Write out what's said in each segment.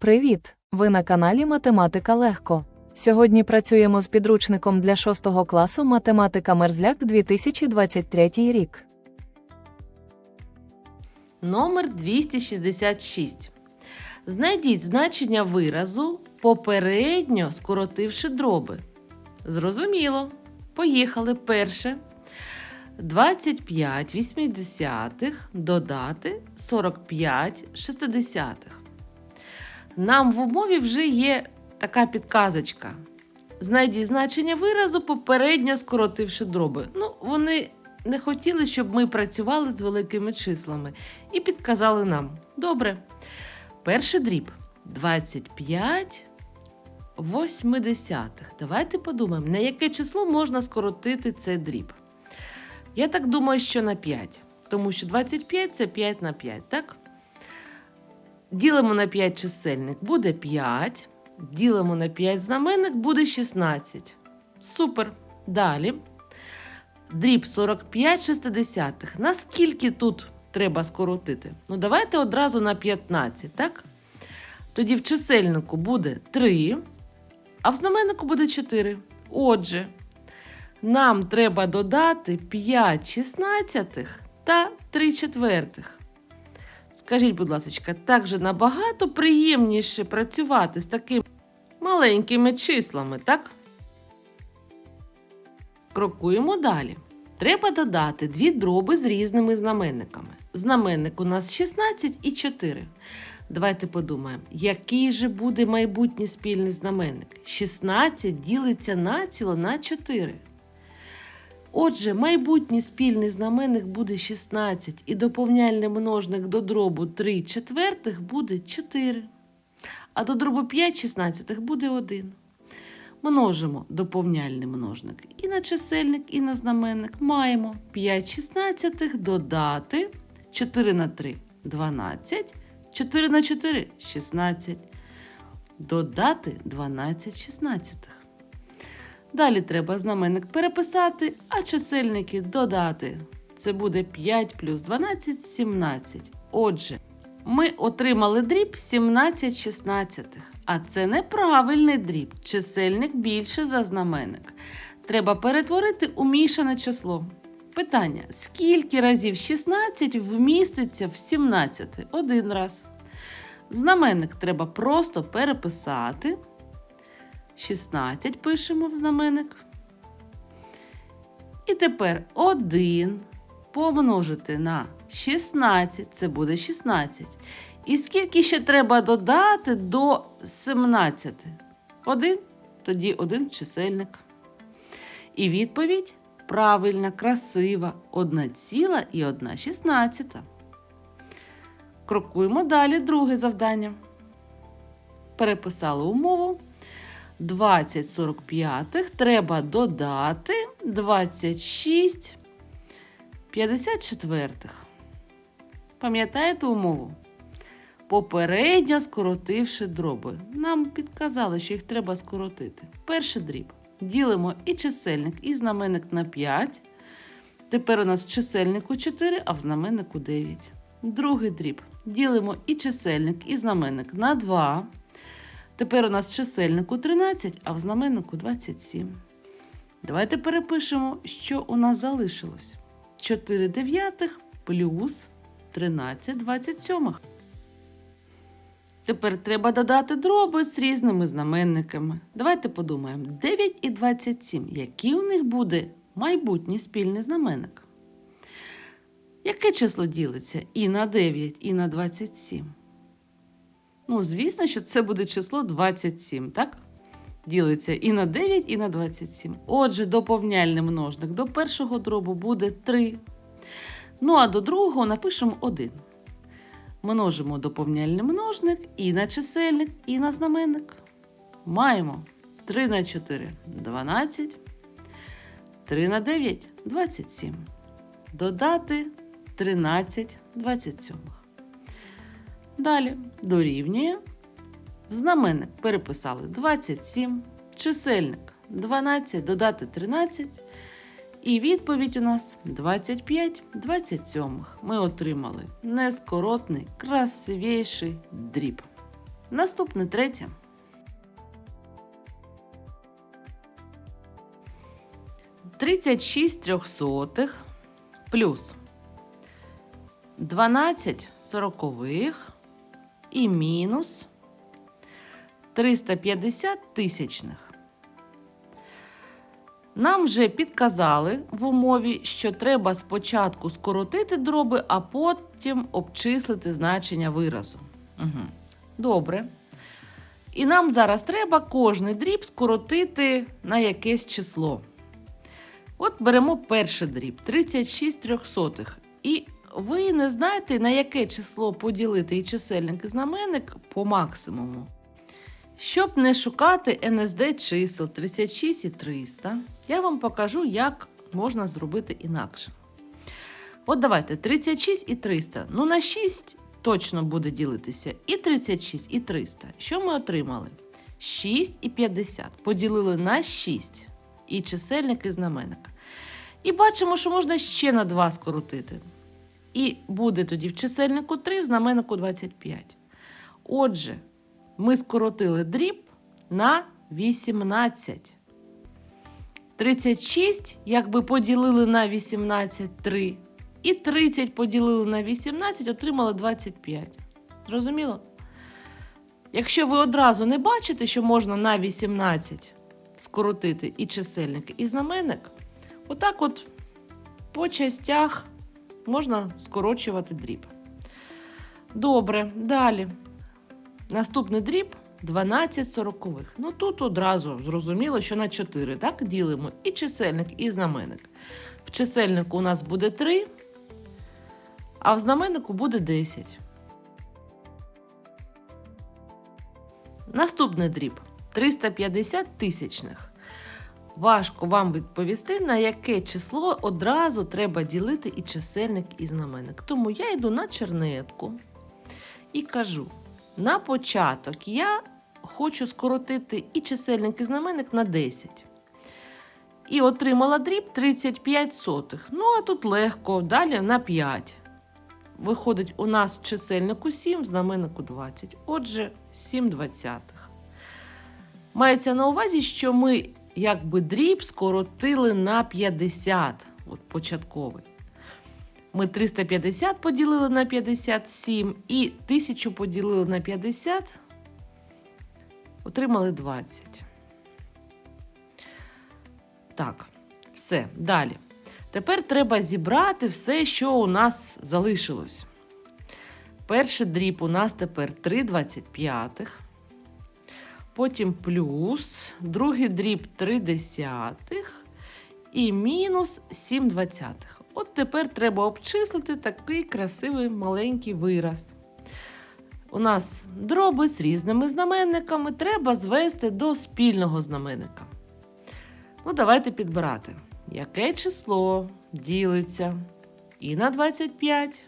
Привіт! Ви на каналі Математика Легко. Сьогодні працюємо з підручником для 6 класу Математика Мерзляк 2023 рік. Номер 266. Знайдіть значення виразу, попередньо скоротивши дроби. Зрозуміло. Поїхали. Перше. 25 вісімдесятих додати 45 шестидесятих. Нам в умові вже є така підказочка. Знайдіть значення виразу, попередньо скоротивши дроби. Ну, вони не хотіли, щоб ми працювали з великими числами, і підказали нам. Добре. Перший дріб 25 восьмидесятих. Давайте подумаємо, на яке число можна скоротити цей дріб. Я так думаю, що на 5, тому що 25 це 5 на 5, так? Ділимо на 5 чисельник, буде 5. Ділимо на 5 знаменник, буде 16. Супер. Далі. Дріб 45 шестидесятих. Наскільки тут треба скоротити? Ну, давайте одразу на 15, так? Тоді в чисельнику буде 3, а в знаменнику буде 4. Отже, нам треба додати 5 шістнадцятих та 3 четвертих. Скажіть, будь ласка, так же набагато приємніше працювати з такими маленькими числами, так? Крокуємо далі. Треба додати дві дроби з різними знаменниками. Знаменник у нас 16 і 4. Давайте подумаємо, який же буде майбутній спільний знаменник? 16 ділиться націло на 4. Отже, майбутній спільний знаменник буде 16 і доповняльний множник до дробу 3 четвертих буде 4. А до дробу 5 шістнадцятих буде 1. Множимо доповняльний множник і на чисельник, і на знаменник. Маємо 5 шістнадцятих додати 4 на 3 12, 4 на 4 16. Додати 12 шістнадцятих. Далі треба знаменник переписати, а чисельники додати. Це буде 5 плюс 12 17. Отже, ми отримали дріб 17 шістнадцятих. А це неправильний дріб. Чисельник більше за знаменник. Треба перетворити у мішане число. Питання: скільки разів 16 вміститься в 17? Один раз. Знаменник треба просто переписати. 16 пишемо в знаменник. І тепер 1 помножити на 16, це буде 16. І скільки ще треба додати до 17? 1, тоді один чисельник. І відповідь правильна, красива, 1 ціла і 1 шістнадцята. Крокуємо далі друге завдання. Переписали умову. 20 45 треба додати 26 54. Пам'ятаєте умову? Попередньо скоротивши дроби. Нам підказали, що їх треба скоротити. Перший дріб. Ділимо і чисельник, і знаменник на 5. Тепер у нас в чисельнику 4, а в знаменнику 9. Другий дріб. Ділимо і чисельник, і знаменник на 2. Тепер у нас в чисельнику 13, а в знаменнику 27. Давайте перепишемо, що у нас залишилось. 4 дев'ятих плюс 13 27. Тепер треба додати дроби з різними знаменниками. Давайте подумаємо: 9 і 27. Який у них буде майбутній спільний знаменник? Яке число ділиться і на 9, і на 27? Ну, звісно, що це буде число 27, так? Ділиться і на 9, і на 27. Отже, доповняльний множник до першого дробу буде 3. Ну, а до другого напишемо 1. Множимо доповняльний множник і на чисельник, і на знаменник. Маємо 3 на 4 12. 3 на 9 27. Додати 13 27. Далі дорівнює. Знаменник переписали 27, чисельник 12, додати 13. І відповідь у нас 25 27. Ми отримали нескоротний, красивіший дріб. Наступне третє. Тридцять шість трьохсотих плюс дванадцять сорокових і мінус 350 тисячних. Нам вже підказали в умові, що треба спочатку скоротити дроби, а потім обчислити значення виразу. Угу. Добре. І нам зараз треба кожний дріб скоротити на якесь число. От беремо перший дріб 36 трьохсотих. І ви не знаєте, на яке число поділити і чисельник і знаменник по максимуму. Щоб не шукати НСД чисел 36 і 300, я вам покажу, як можна зробити інакше. От давайте 36 і 300. Ну, на 6 точно буде ділитися і 36, і 300. Що ми отримали? 6 і 50. Поділили на 6 і чисельник і знаменник. І бачимо, що можна ще на 2 скоротити. І буде тоді в чисельнику 3, в знаменнику 25. Отже, ми скоротили дріб на 18. 36, якби поділили на 18 3. І 30 поділили на 18, отримали 25. Зрозуміло? Якщо ви одразу не бачите, що можна на 18 скоротити і чисельник, і знаменник, отак от по частях можна скорочувати дріб. Добре, далі. Наступний дріб 12 сорокових. Ну тут одразу зрозуміло, що на 4 так, ділимо і чисельник, і знаменник. В чисельнику у нас буде 3, а в знаменнику буде 10. Наступний дріб 350 тисячних. Важко вам відповісти, на яке число одразу треба ділити і чисельник, і знаменник. Тому я йду на чернетку і кажу: на початок я хочу скоротити і чисельник, і знаменник на 10. І отримала дріб 35 сотих. Ну, а тут легко, далі на 5. Виходить, у нас в чисельнику 7, в знаменнику 20. Отже, 7 двадцятих. Мається на увазі, що ми якби дріб скоротили на 50, от початковий. Ми 350 поділили на 57 і 1000 поділили на 50, отримали 20. Так, все, далі. Тепер треба зібрати все, що у нас залишилось. Перший дріб у нас тепер 3,25. Потім плюс, другий дріб 3 десятих і мінус 7 двадцятих. От тепер треба обчислити такий красивий маленький вираз. У нас дроби з різними знаменниками треба звести до спільного знаменника. Ну, давайте підбирати. Яке число ділиться і на 25,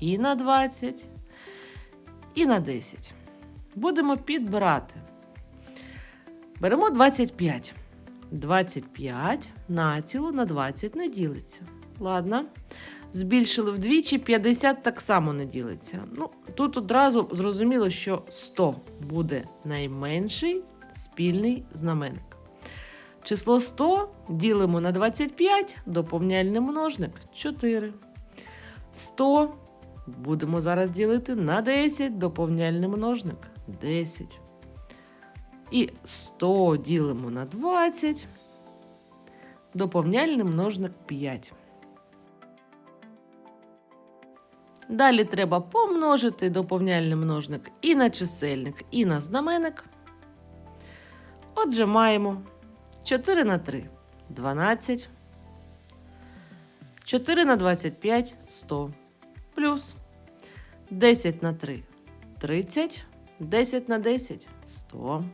і на 20, і на 10. Будемо підбирати. Беремо 25. 25 націло на 20 не ділиться. Ладно. Збільшили вдвічі, 50 так само не ділиться. Ну, тут одразу зрозуміло, що 100 буде найменший спільний знаменник. Число 100 ділимо на 25, доповняльний множник 4. 100 будемо зараз ділити на 10, доповняльний множник 10. І 100 ділимо на 20, доповняльний множник 5. Далі треба помножити доповняльний множник і на чисельник, і на знаменник. Отже, маємо 4 на 3 12. 4 на 25 100. Плюс 10 на 3 30. 10 на 10 100.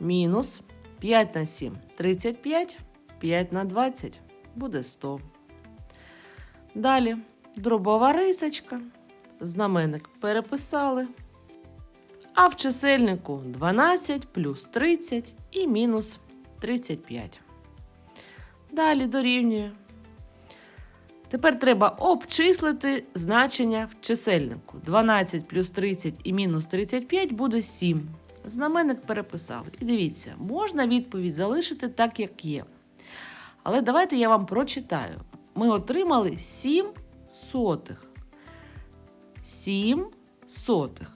Мінус 5 на 7 35. 5 на 20 буде 100. Далі дробова рисочка. Знаменник переписали. А в чисельнику 12 плюс 30 і мінус 35. Далі дорівнює. Тепер треба обчислити значення в чисельнику. 12 плюс 30 і мінус 35 буде 7. Знаменник переписали. І дивіться, можна відповідь залишити так, як є. Але давайте я вам прочитаю. Ми отримали 7 сотих. 7 сотих.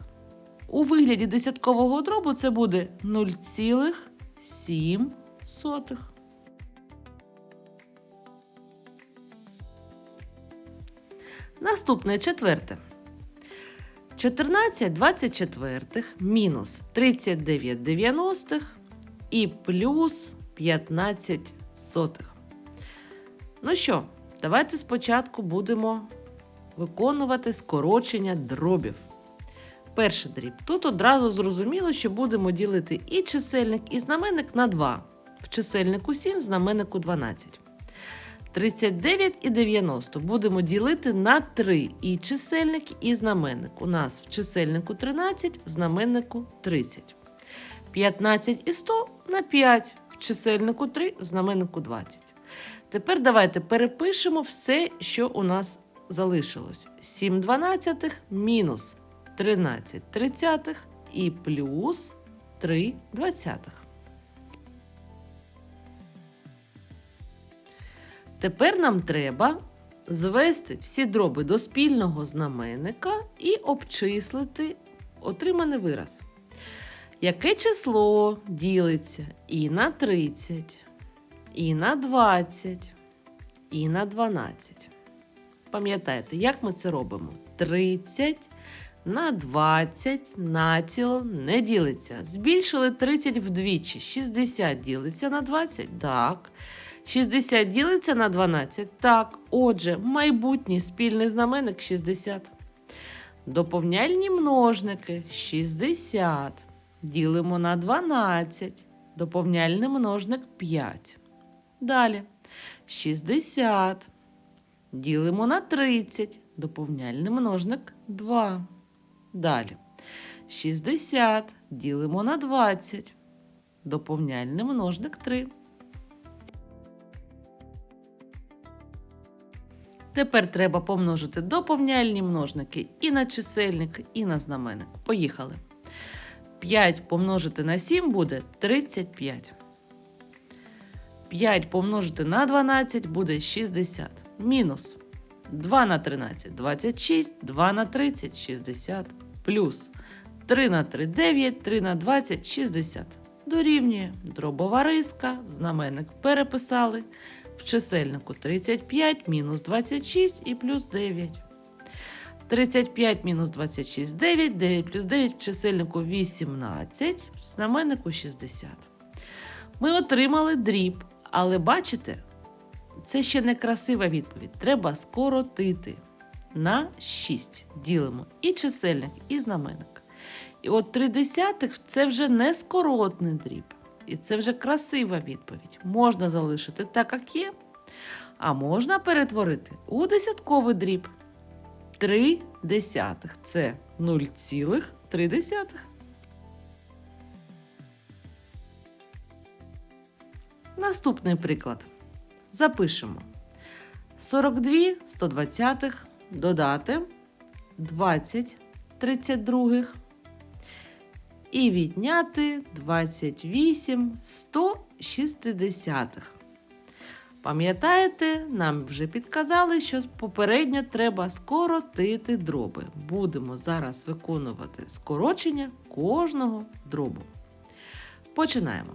У вигляді десяткового дробу це буде 0,7 сотих. Наступне четверте. 14 24 мінус 39 90 і плюс 15 сотих. Ну що, давайте спочатку будемо виконувати скорочення дробів. Перший дріб. Тут одразу зрозуміло, що будемо ділити і чисельник, і знаменник на 2. В чисельнику 7, в знаменнику 12. 39 і 90 будемо ділити на 3 і чисельник, і знаменник. У нас в чисельнику 13, в знаменнику 30. 15 і 100 на 5, в чисельнику 3, в знаменнику 20. Тепер давайте перепишемо все, що у нас залишилось. 7 дванадцятих мінус 13 тридцятих і плюс 3 двадцятих. Тепер нам треба звести всі дроби до спільного знаменника і обчислити отриманий вираз. Яке число ділиться і на 30, і на 20, і на 12? Пам'ятаєте, як ми це робимо? 30 на 20 націло не ділиться. Збільшили 30 вдвічі. 60 ділиться на 20? Так. 60 ділиться на 12? Так. Отже, майбутній спільний знаменник 60. Доповняльні множники 60. Ділимо на 12. Доповняльний множник 5. Далі. 60. Ділимо на 30. Доповняльний множник 2. Далі. 60 ділимо на 20. Доповняльний множник 3. Тепер треба помножити доповняльні множники і на чисельник, і на знаменник. Поїхали. 5 помножити на 7 буде 35. 5 помножити на 12 буде 60. Мінус 2 на 13 26, 2 на 30 60, плюс 3 на 3 9, 3 на 20 60. Дорівнює дробова риска, знаменник переписали. В чисельнику 35 мінус 26 і плюс 9. 35 мінус 26 9, 9 плюс 9 в чисельнику 18, в знаменнику 60. Ми отримали дріб, але бачите, це ще не красива відповідь. Треба скоротити на 6. Ділимо і чисельник, і знаменник. І от 3 десятих це вже не скоротний дріб. І це вже красива відповідь. Можна залишити так, як є, а можна перетворити у десятковий дріб. 3 десятих це 0,3. Наступний приклад. Запишемо 42 120 додати 20 32 і відняти 28 160. Пам'ятаєте, нам вже підказали, що попередньо треба скоротити дроби. Будемо зараз виконувати скорочення кожного дробу. Починаємо.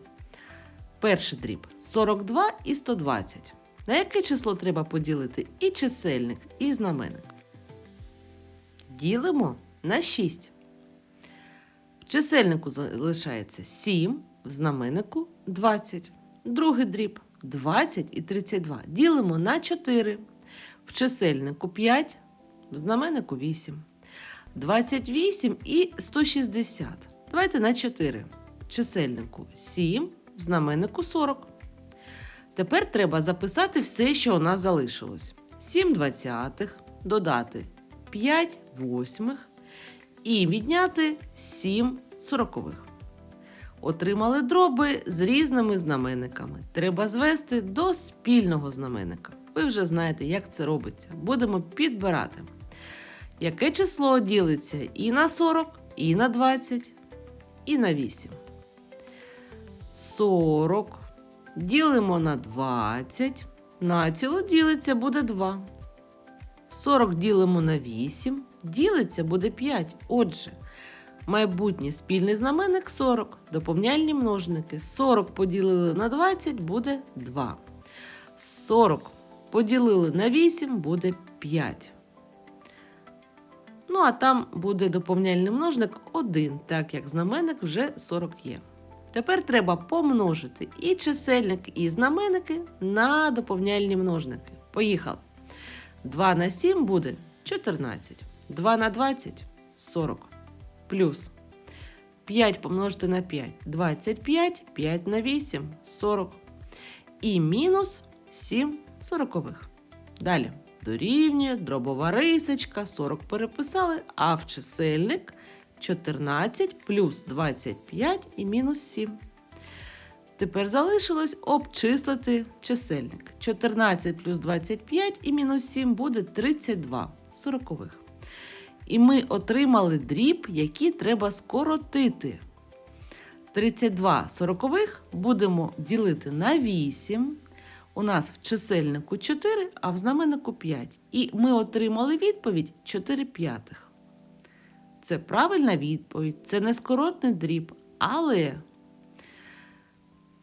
Перший дріб 42 і 120. На яке число треба поділити і чисельник, і знаменник? Ділимо на 6. В чисельнику залишається 7, в знаменнику 20. Другий дріб 20 і 32. Ділимо на 4. В чисельнику 5, в знаменнику 8. 28 і 160. Давайте на 4. В чисельнику 7, в знаменнику 40. Тепер треба записати все, що у нас залишилось. 7 двадцятих додати 5 восьмих і відняти 7 сорокових. Отримали дроби з різними знаменниками. Треба звести до спільного знаменника. ви вже знаєте, як це робиться. Будемо підбирати. Яке число ділиться і на 40, і на 20, і на 8. 40 ділимо на 20. Націло ділиться буде 2. 40 ділимо на 8. Ділиться буде 5. Отже, майбутній спільний знаменник 40. Доповняльні множники. 40 поділили на 20 буде 2. 40 поділили на 8 буде 5. Ну, а там буде доповняльний множник 1, так як знаменник вже 40 є. Тепер треба помножити і чисельник, і знаменники на доповняльні множники. Поїхали. 2 на 7 буде 14. 2 на 20 40. Плюс 5 помножити на 5 25, 5 на 8 40. І мінус 7 сорокових. Далі дорівнює дробова рисочка, 40 переписали, а в чисельник 14 плюс 25 і мінус 7. Тепер залишилось обчислити чисельник. 14 плюс 25 і мінус 7 буде 32 сорокових. І ми отримали дріб, який треба скоротити. 32 сорокових будемо ділити на 8. У нас в чисельнику 4, а в знаменнику 5. І ми отримали відповідь 4 п'ятих. Це правильна відповідь, це не скоротний дріб, але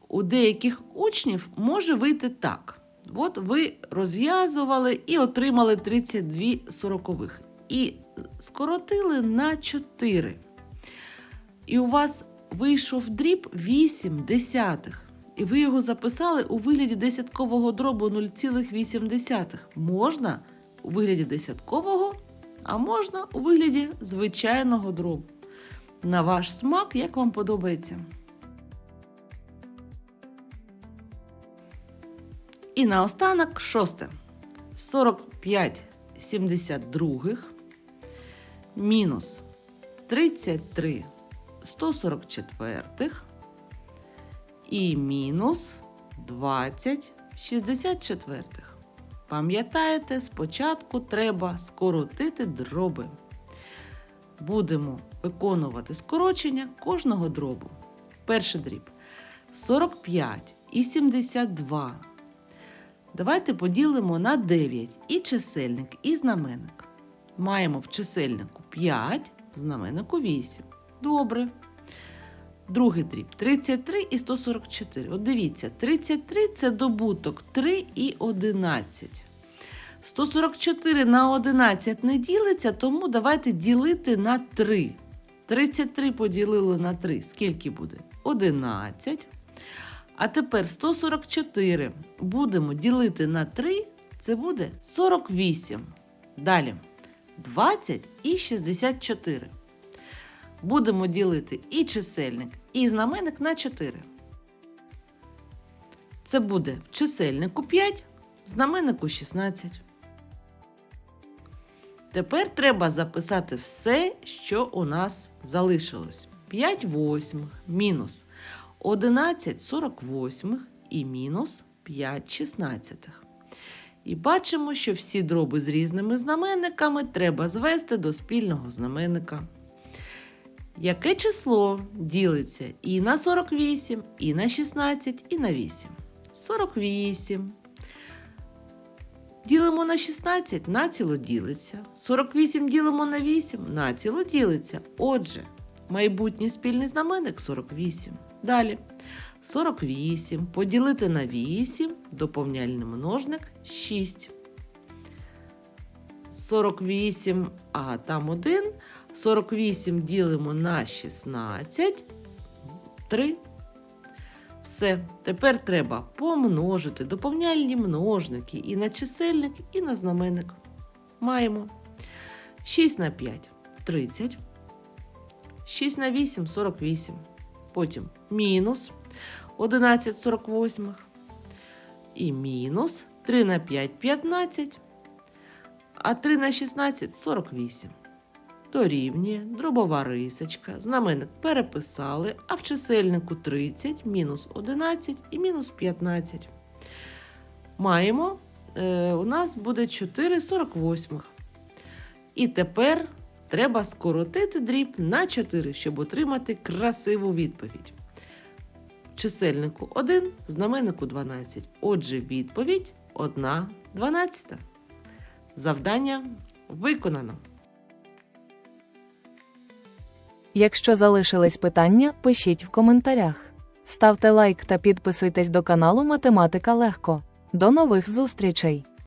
у деяких учнів може вийти так. От ви розв'язували і отримали 32 сорокових. І скоротили на 4. І у вас вийшов дріб 8 десятих. І ви його записали у вигляді десяткового дробу 0,8. Можна у вигляді десяткового, а можна у вигляді звичайного дробу. На ваш смак, як вам подобається. І наостанок шосте. 45 72 мінус 33 144 і мінус 20 64. Пам'ятаєте, спочатку треба скоротити дроби. Будемо виконувати скорочення кожного дробу. Перший дріб 45 і 72. Давайте поділимо на 9 і чисельник, і знаменник. Маємо в чисельнику 5, в знаменнику 8. Добре. Другий дріб 33 і 144. От дивіться, 33 це добуток 3 і 11. 144 на 11 не ділиться, тому давайте ділити на 3. 33 поділили на 3. Скільки буде? 11. А тепер 144 будемо ділити на 3, це буде 48. Далі 20 і 64. Будемо ділити і чисельник, і знаменник на 4. Це буде чисельнику 5, в знаменнику 16. Тепер треба записати все, що у нас залишилось. 5 восьмих мінус 11 48 і мінус 5 шістнадцятих. І бачимо, що всі дроби з різними знаменниками треба звести до спільного знаменника. Яке число ділиться і на 48, і на 16, і на 8? 48. Ділимо на 16, націло ділиться. 48 ділимо на 8, націло ділиться. Отже, майбутній спільний знаменник 48. Далі. 48 поділити на 8, доповняльний множник 6. 48, а там 1. 48 ділимо на 16, 3. Все, тепер треба помножити доповняльні множники і на чисельник, і на знаменник. Маємо 6 на 5 30. 6 на 8 48. Потім мінус 11 48. І мінус 3 на 5 15. А 3 на 16 48. Дорівнює дробова рисочка. Знаменник переписали, а в чисельнику 30, мінус 11 і мінус 15. Маємо е, у нас буде 4 48. І тепер треба скоротити дріб на 4, щоб отримати красиву відповідь. Чисельнику 1, знаменнику 12. Отже, відповідь 1 12. Завдання виконано. Якщо залишились питання, пишіть в коментарях. Ставте лайк та підписуйтесь до каналу Математика Легко. До нових зустрічей!